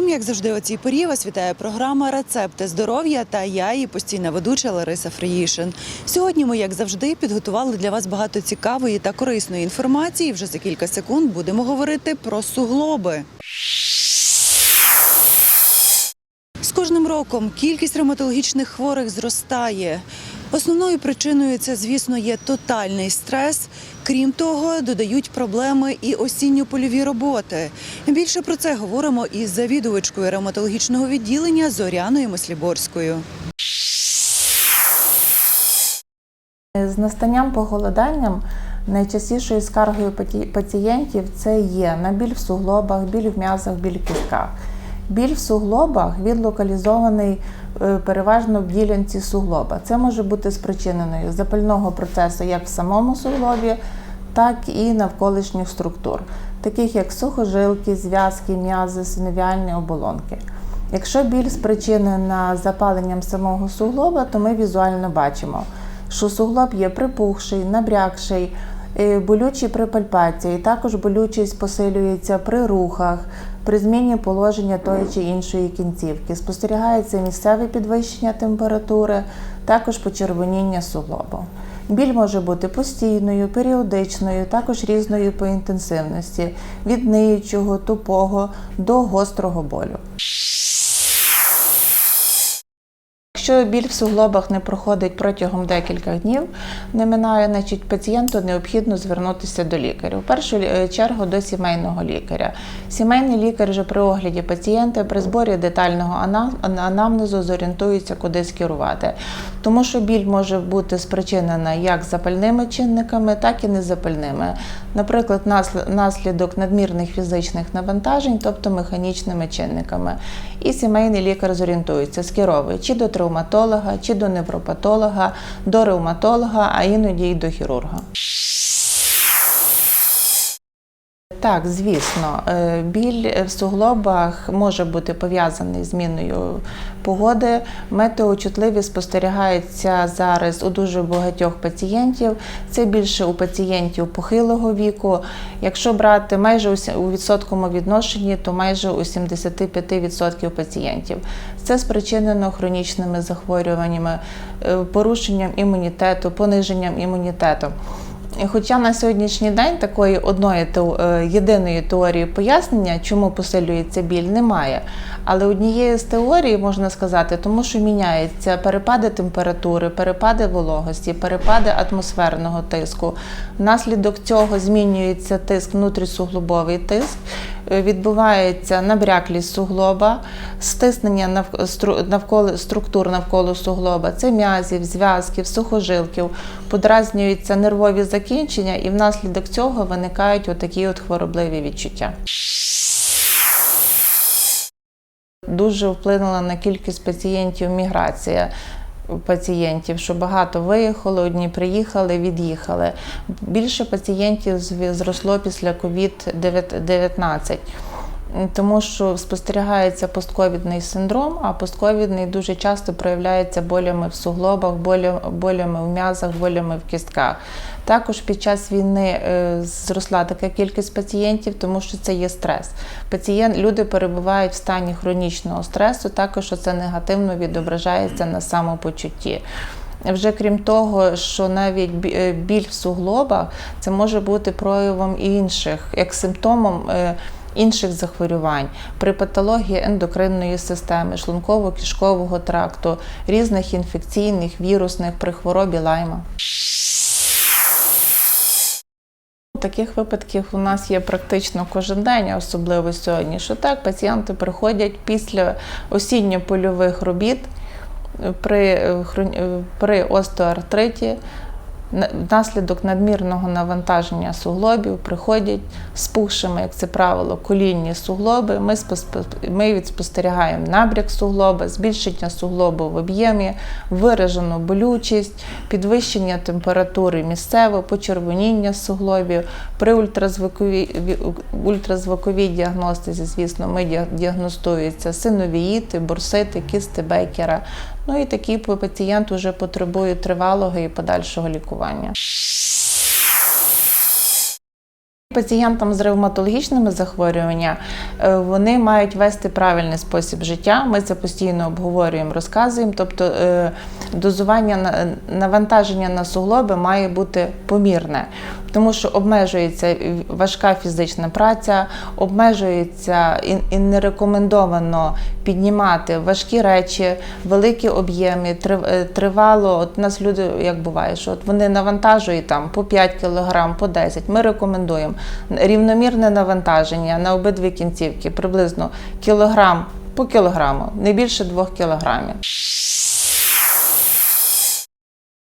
Усім, як завжди, у цій порі вас вітає програма Рецепти здоров'я та я, її постійна ведуча Лариса Фриїшин. Сьогодні ми, як завжди, підготували для вас багато цікавої та корисної інформації. Вже за кілька секунд будемо говорити про суглоби. З кожним роком кількість ревматологічних хворих зростає. Основною причиною це, звісно, є тотальний стрес. Крім того, додають проблеми і осінньо-польові роботи. Більше про це говоримо із завідувачкою ревматологічного відділення Зоряною Мисліборською. З настанням похолоданням найчастішою скаргою пацієнтів це є на біль в суглобах, біль в м'язах, біль в кістках. Біль в суглобах він локалізований е, переважно в ділянці суглоба. Це може бути спричиненою запального процесу як в самому суглобі, так і навколишніх структур, таких як сухожилки, зв'язки, м'язи, синовіальні оболонки. Якщо біль спричинена запаленням самого суглоба, то ми візуально бачимо, що суглоб є припухший, набрякший, е, болючий при пальпації, також болючість посилюється при рухах, при зміні положення тої чи іншої кінцівки. Спостерігається місцеве підвищення температури, також почервоніння суглобу. Біль може бути постійною, періодичною, також різною по інтенсивності, від ниючого, тупого до гострого болю. Якщо біль в суглобах не проходить протягом декількох днів, не минає, значить пацієнту необхідно звернутися до лікаря. В першу е, чергу до сімейного лікаря. Сімейний лікар вже при огляді пацієнта при зборі детального анамнезу зорієнтується, куди скерувати. Тому що біль може бути спричинена як запальними чинниками, так і незапальними. Наприклад, наслідок надмірних фізичних навантажень, тобто механічними чинниками. І сімейний лікар зорієнтується, скеровує чи до травматолога, чи до невропатолога, до ревматолога, а іноді й до хірурга. Так, звісно, е, біль в суглобах може бути пов'язаний з зміною погоди. Метеочутливі спостерігаються зараз у дуже багатьох пацієнтів. Це більше у пацієнтів похилого віку. Якщо брати майже у відсотковому відношенні, то майже у 75% пацієнтів. Це спричинено хронічними захворюваннями, е, порушенням імунітету, пониженням імунітету. Хоча на сьогоднішній день такої одної е, єдиної теорії пояснення, чому посилюється біль, немає. Але однією з теорій можна сказати, тому що міняються перепади температури, перепади вологості, перепади атмосферного тиску. Внаслідок цього змінюється тиск, внутрісуглобовий тиск, відбувається набряклість суглоба, стиснення нав- навколо структур навколо суглоба, це м'язів, зв'язків, сухожилків, подразнюються нервові закінчення, і внаслідок цього виникають отакі от хворобливі відчуття. Дуже вплинула на кількість пацієнтів міграція пацієнтів, що багато виїхали, одні приїхали, від'їхали. Більше пацієнтів зросло після COVID-19. Тому що спостерігається постковідний синдром, а постковідний дуже часто проявляється болями в суглобах, болями в м'язах, болями в кістках. Також під час війни е, зросла така кількість пацієнтів, тому що це є стрес. Пацієнт, люди перебувають в стані хронічного стресу, також це негативно відображається на самопочутті. Вже крім того, що навіть е, біль в суглобах це може бути проявом інших, як симптомом. Інших захворювань при патології ендокринної системи, шлунково-кишкового тракту, різних інфекційних, вірусних при хворобі лайма. Таких випадків у нас є практично кожен день, особливо сьогодні. Що так, пацієнти приходять після осінньо-польових робіт при, е, е, при остеоартриті, внаслідок надмірного навантаження суглобів приходять з пухшими, як це правило, колінні суглоби. Ми, ми відспостерігаємо набряк суглоба, збільшення суглобу в об'ємі, виражену болючість, підвищення температури місцево, почервоніння суглобів. При ультразвуковій, ультразвуковій діагностиці, звісно, ми діаг- діагностуються синовіїти, бурсити, кісти Бейкера. Ну і такий пацієнт вже потребує тривалого і подальшого лікування. Пацієнтам з ревматологічними захворюваннями е, вони мають вести правильний спосіб життя. Ми це постійно обговорюємо, розказуємо. Тобто е, дозування на- навантаження на суглоби має бути помірне, тому що обмежується важка фізична праця, обмежується і, не рекомендовано піднімати важкі речі, великі об'єми, е, тривало. От у нас люди, як буває, що от вони навантажують там по 5 кг, по 10 Ми рекомендуємо рівномірне навантаження на обидві кінцівки, приблизно кілограм по кілограму, не більше 2 кілограмів.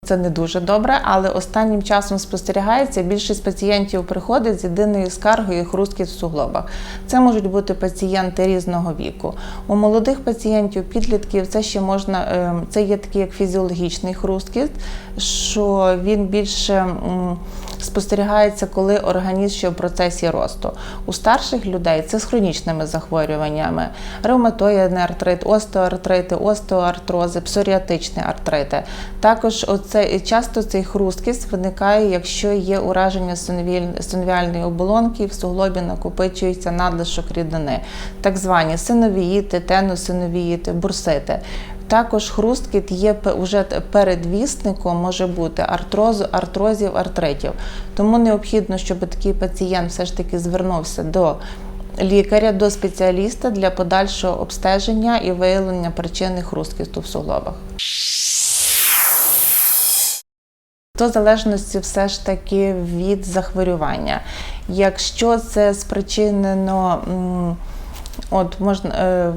Це не дуже добре, але останнім часом спостерігається, більшість пацієнтів приходить з єдиною скаргою хрусткіт в суглобах. Це можуть бути пацієнти різного віку. У молодих пацієнтів, підлітків це ще можна, е, це є такий як фізіологічний хрусткіт, що він більше спостерігається, коли організм ще в процесі росту. У старших людей це з хронічними захворюваннями: ревматоїдний артрит, остеоартрити, остеоартрози, псоріатичні артрити. Також оце, часто цей хрусткість виникає, якщо є ураження синовіальної оболонки, в суглобі накопичується надлишок рідини, так звані синовіїти, теносиновіїти, бурсити. Також хрусткіт є уже передвісником, може бути артрозу, артрозів, артритів. Тому необхідно, щоб такий пацієнт все ж таки звернувся до лікаря, до спеціаліста для подальшого обстеження і виявлення причини хрусткісту в суглобах. То залежності все ж таки від захворювання. Якщо це спричинено от можна е,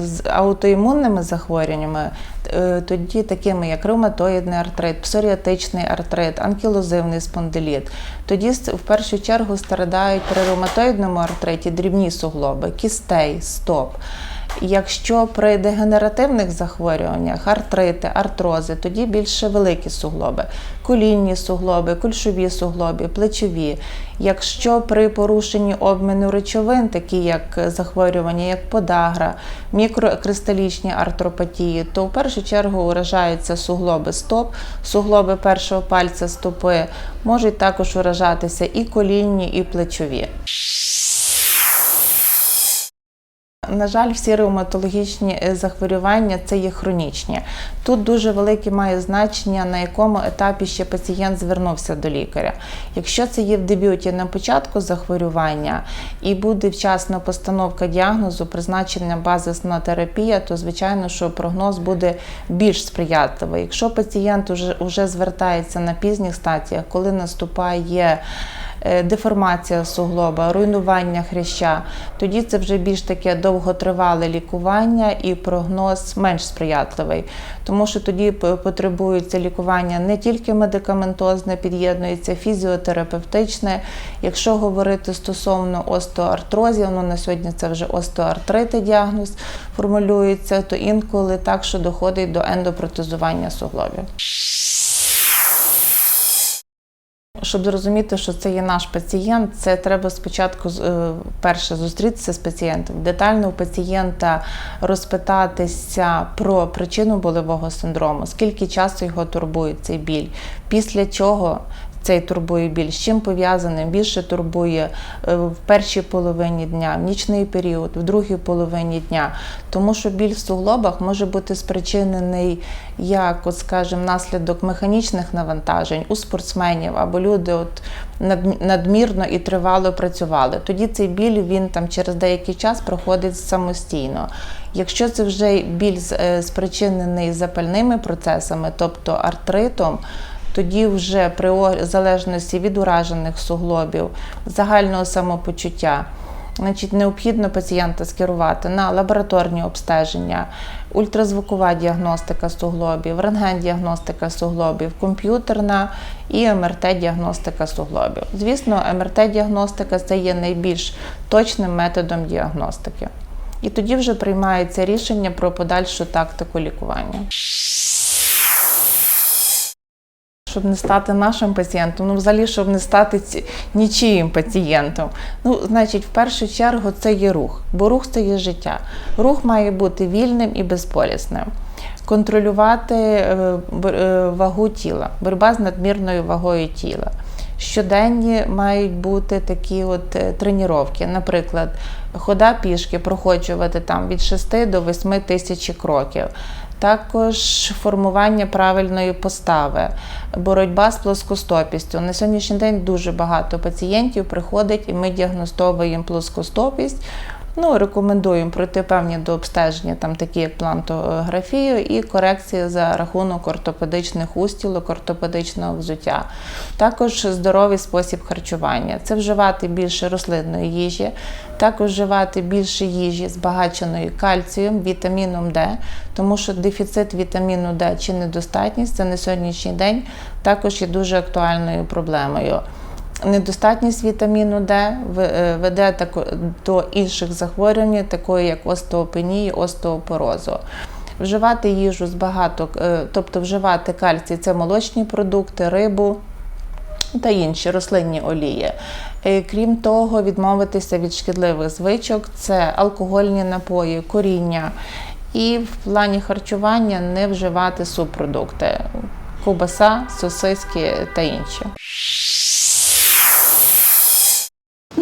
з аутоімунними захворюваннями, е, тоді такими як ревматоїдний артрит, псоріатичний артрит, анкілозивний спондиліт, тоді в першу чергу страдають при ревматоїдному артриті дрібні суглоби, кістей, стоп. Якщо при дегенеративних захворюваннях, артрити, артрози, тоді більше великі суглоби, колінні суглоби, кульшові суглоби, плечові. Якщо при порушенні обміну речовин, такі як захворювання, як подагра, мікрокристалічні артропатії, то в першу чергу уражаються суглоби стоп, суглоби першого пальця стопи, можуть також уражатися і колінні, і плечові. На жаль, всі ревматологічні е, захворювання це є хронічні. Тут дуже велике має значення, на якому етапі ще пацієнт звернувся до лікаря. Якщо це є в дебюті на початку захворювання і буде вчасна постановка діагнозу, призначення базисна терапія, то звичайно, що прогноз буде більш сприятливий. Якщо пацієнт уже звертається на пізніх стадіях, коли наступає деформація суглоба, руйнування хряща, тоді це вже більш таке довготривале лікування і прогноз менш сприятливий, тому що тоді потребується лікування не тільки медикаментозне, під'єднується фізіотерапевтичне. Якщо говорити стосовно остеоартрозів, ну на сьогодні це вже остеоартрити діагноз формулюється, то інколи так, що доходить до ендопротезування суглобів. Щоб зрозуміти, що це є наш пацієнт, це треба спочатку е, перше зустрітися з пацієнтом, детально у пацієнта розпитатися про причину болевого синдрому, скільки часу його турбує цей біль, після чого цей турбує біль, з чим пов'язаний, більше турбує е, в першій половині дня, в нічний період, в другій половині дня. Тому що біль в суглобах може бути спричинений як, от, скажімо, наслідок механічних навантажень у спортсменів або люди от надмірно і тривало працювали. Тоді цей біль він там через деякий час проходить самостійно. Якщо це вже біль е, спричинений запальними процесами, тобто артритом, тоді вже при залежності від уражених суглобів, загального самопочуття, значить, необхідно пацієнта скерувати на лабораторні обстеження, ультразвукова діагностика суглобів, рентген-діагностика суглобів, комп'ютерна і МРТ-діагностика суглобів. Звісно, МРТ-діагностика це є найбільш точним методом діагностики. І тоді вже приймається рішення про подальшу тактику лікування. Щоб не стати нашим пацієнтом, ну взагалі, щоб не стати нічиїм пацієнтом. Ну, значить, в першу чергу це є рух, бо рух це є життя. Рух має бути вільним і безполісним. Контролювати е, е, вагу тіла, боротьба з надмірною вагою тіла. щоденні мають бути такі от е, тренування. Наприклад, хода пішки проходжувати там від 6 до 8 тисяч кроків. Також формування правильної постави, боротьба з плоскостопістю. На сьогоднішній день дуже багато пацієнтів приходить і ми діагностовуємо плоскостопість. Ну, рекомендуємо пройти певні до обстеження, там такі як плантографію і корекції за рахунок ортопедичних устілок, ортопедичного взуття. Також здоровий спосіб харчування. Це вживати більше рослинної їжі, також вживати більше їжі, збагаченої кальцієм, вітаміном Д, тому що дефіцит вітаміну Д чи недостатність це на сьогоднішній день також є дуже актуальною проблемою. Недостатність вітаміну Д е, веде до інших захворювань, такої як остеопенії, остеопорозу. Вживати їжу з багато, е, тобто вживати кальцій це молочні продукти, рибу та інші рослинні олії. Е, Крім того, відмовитися від шкідливих звичок це алкогольні напої, коріння. І в плані харчування не вживати субпродукти ковбаса, сосиски та інші.